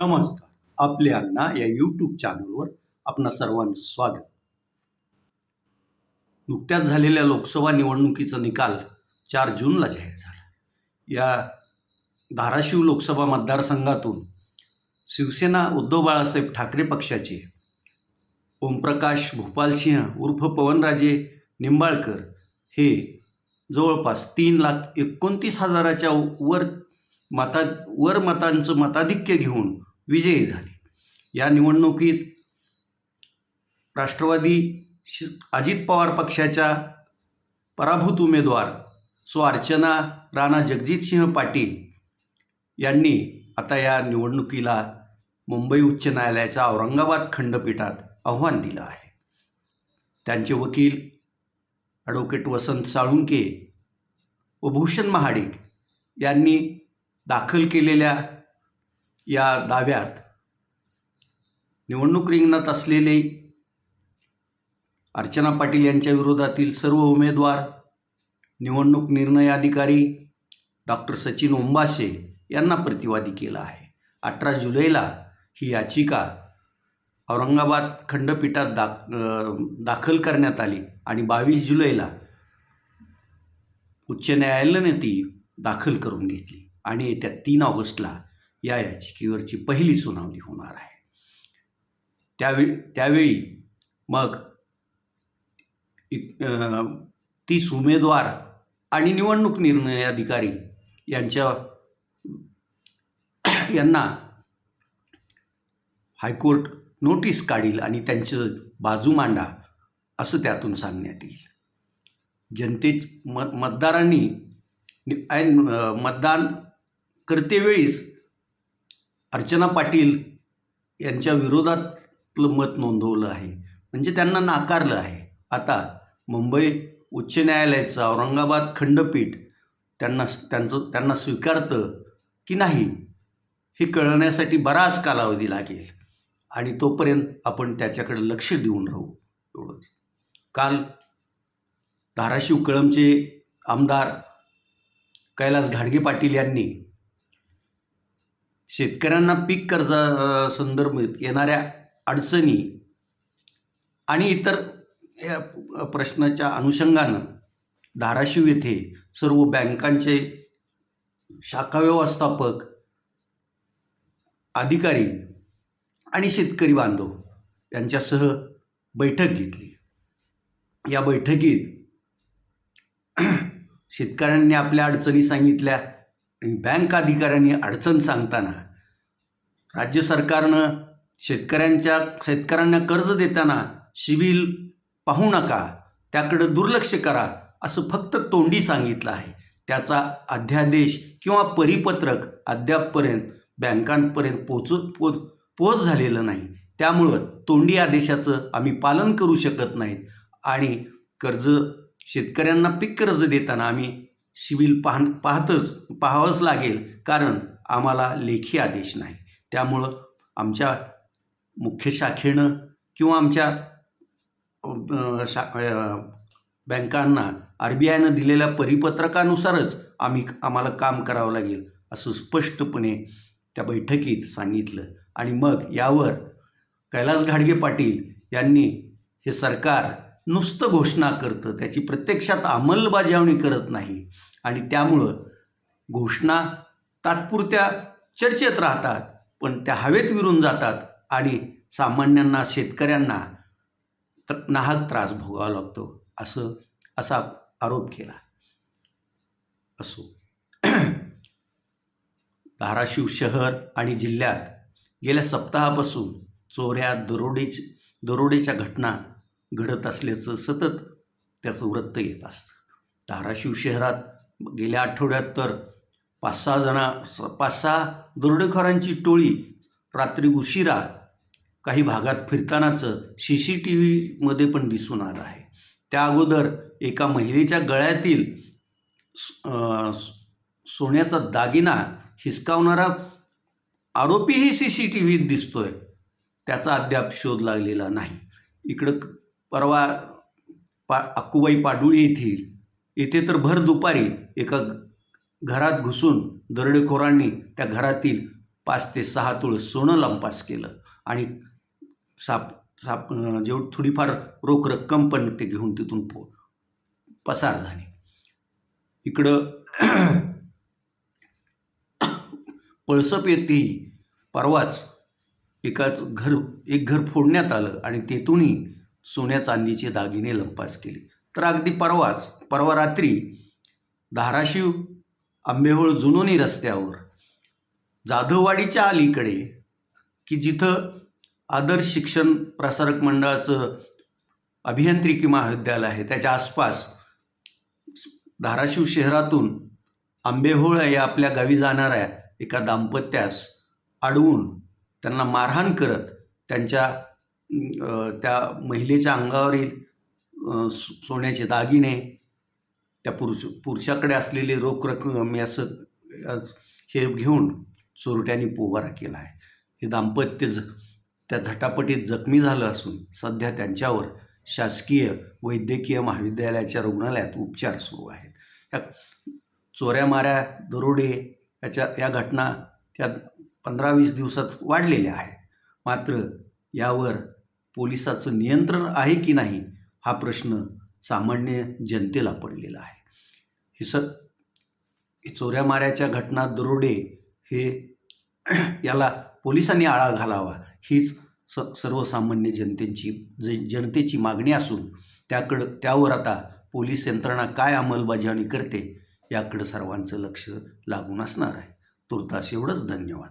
नमस्कार. आपले अण्णा या यूट्यूब चॅनलवर आपणा सर्वांचं स्वागत. नुकत्याच झालेल्या लोकसभा निवडणुकीचा निकाल चार जूनला जाहीर झाला. या धाराशिव लोकसभा मतदारसंघातून शिवसेना उद्धव बाळासाहेब ठाकरे पक्षाचे ओमप्रकाश भोपालसिंह उर्फ पवनराजे निंबाळकर हे जवळपास तीन लाख एकोणतीस हजाराच्या वर मता वर मतांचं मताधिक्य घेऊन विजयी झाले. या निवडणुकीत राष्ट्रवादी श अजित पवार पक्षाच्या पराभूत उमेदवार सो अर्चना राणा जगजितसिंह पाटील यांनी आता या निवडणुकीला मुंबई उच्च न्यायालयाच्या औरंगाबाद खंडपीठात आव्हान दिलं आहे. त्यांचे वकील ॲडव्होकेट वसंत साळुंके व भूषण महाडिक यांनी दाखल केलेल्या या दाव्यात निवडणूक रिंगणात असलेले अर्चना पाटील यांच्या विरोधातील सर्व उमेदवार निवडणूक निर्णय अधिकारी डॉक्टर सचिन ओंबासे यांना प्रतिवादी केला आहे. अठरा जुलैला ही याचिका औरंगाबाद खंडपीठात दाख दाखल करण्यात आली आणि बावीस जुलैला उच्च न्यायालयाने ती दाखल करून घेतली. आणि येत्या तीन ऑगस्टला या याचिकेवरची पहिली सुनावणी होणार आहे. त्यावेळी त्यावेळी मग इ- तीस उमेदवार आणि निवडणूक निर्णय अधिकारी यांच्या यांना हायकोर्ट नोटीस काढील आणि त्यांचं बाजू मांडा असं त्यातून सांगण्यात येईल. जनते म मतदारांनी मतदान करतेवेळीच अर्चना पाटील यांच्या विरोधातलं मत नोंदवलं आहे. म्हणजे त्यांना नाकारलं आहे. आता मुंबई उच्च न्यायालयाचं औरंगाबाद खंडपीठ त्यांना त्यांचं त्यांना स्वीकारतं की नाही हे कळण्यासाठी बराच कालावधी लागेल. आणि तोपर्यंत आपण त्याच्याकडे लक्ष देऊन राहू. एवढंच काल धाराशिव कळमचे आमदार कैलास घाडगे पाटील यांनी शेतकऱ्यांना पीक कर्जा संदर्भात येणाऱ्या अडचणी आणि इतर या प्रश्नाच्या अनुषंगानं धाराशिव येथे सर्व बँकांचे शाखा व्यवस्थापक अधिकारी आणि शेतकरी बांधव यांच्यासह बैठक घेतली. या बैठकीत शेतकऱ्यांनी आपल्या अडचणी सांगितल्या. बँक अधिकाऱ्यांनी अडचण सांगताना राज्य सरकारनं शेतकऱ्यांच्या शेतकऱ्यांना कर्ज देताना सिबिल पाहू नका त्याकडं दुर्लक्ष करा असं फक्त तोंडी सांगितलं आहे. त्याचा अध्यादेश किंवा परिपत्रक अद्यापपर्यंत बँकांपर्यंत पोचू पो पोच झालेलं नाही. त्यामुळं तोंडी आदेशाचं आम्ही पालन करू शकत नाहीत आणि कर्ज शेतकऱ्यांना पीक कर्ज देताना आम्ही सिबिल पाह पाहतच पाहावंच लागेल. कारण आम्हाला लेखी आदेश नाही. त्यामुळं आमच्या मुख्य शाखेनं किंवा आमच्या शा बँकांना आर बी आयनं दिलेल्या परिपत्रकानुसारच आम्ही आम्हाला काम करावं लागेल असं स्पष्टपणे त्या बैठकीत सांगितलं. आणि मग यावर कैलास घाडगे पाटील यांनी हे सरकार नुसतं घोषणा करतं. त्याची प्रत्यक्षात अंमलबजावणी करत नाही. आणि त्यामुळं घोषणा तात्पुरत्या चर्चेत राहतात पण त्या हवेत विरून जातात आणि सामान्यांना शेतकऱ्यांना तर नाहक त्रास भोगावा लागतो. असं असा आरोप केला. असो. धाराशिव शहर आणि जिल्ह्यात गेल्या सप्ताहापासून चोऱ्या दरोडेच दरोडेच्या घटना घडत असल्याचं सतत त्याचं वृत्त येत असतं. धाराशिव शहरात गेल्या आठवड्यात तर पाच सहा जणा स- पाच सहा दरोडेखोरांची टोळी रात्री उशिरा काही भागात फिरतानाचं सी सी टी व्हीमध्ये पण दिसून आलं आहे. त्या अगोदर एका महिलेच्या गळ्यातील सोन्याचा दागिना हिसकावणारा आरोपीही सी सी टी व्हीत दिसतोय. त्याचा अद्याप शोध लागलेला नाही. इकडं परवा पा अक्कूबाई पाडुळी येथील येथे तर भर दुपारी एका घरात घुसून दरोडेखोरांनी त्या घरातील पाच ते सहा तुळ सोनं लंपास केलं आणि साप साप अं, जेवढ थोडीफार रोख रक्कम पण ते घेऊन तिथून पो पसार झाले. इकडं पळसप येथेही परवाच एकाच घर एक घर फोडण्यात आलं आणि तेथूनही सोन्या चांदीचे दागिने लंपास केले. तर अगदी परवाच परवा रात्री धाराशिव आंबेहोळ जुनोनी रस्त्यावर जाधववाडीच्या अलीकडे की जिथं आदर्श शिक्षण प्रसारक मंडळाचं अभियांत्रिकी महाविद्यालय आहे त्याच्या आसपास धाराशिव शहरातून आंबेहोळ या आपल्या गावी जाणाऱ्या एका दाम्पत्यास अडवून त्यांना मारहाण करत त्यांच्या त्या महिलेच्या अंगावरील सो- सोन्याचे दागिने त्या पुरुष पुरुषाकडे असलेली रोख रक्कम असं हे घेऊन चोरट्यांनी पोबारा केला आहे. हे दाम्पत्य ज त्या झटापटीत जखमी झालं असून सध्या त्यांच्यावर शासकीय वैद्यकीय महाविद्यालयाच्या रुग्णालयात उपचार सुरू आहेत. या चोऱ्या माऱ्या दरोडे याच्या या घटना त्या पंधरा वीस दिवसात वाढलेल्या आहेत. मात्र यावर पोलिसाचं नियंत्रण आहे की नाही हा प्रश्न सामान्य जनतेला पडलेला आहे. हे स चोऱ्या माऱ्याच्या घटना दरोडे हे याला पोलिसांनी आळा घालावा हीच स सर्वसामान्य जनतेची ज जनतेची मागणी असून त्याकडं त्यावर आता पोलीस यंत्रणा काय अंमलबजावणी करते याकडं सर्वांचं लक्ष लागून असणार आहे. तुर्तास एवढंच धन्यवाद.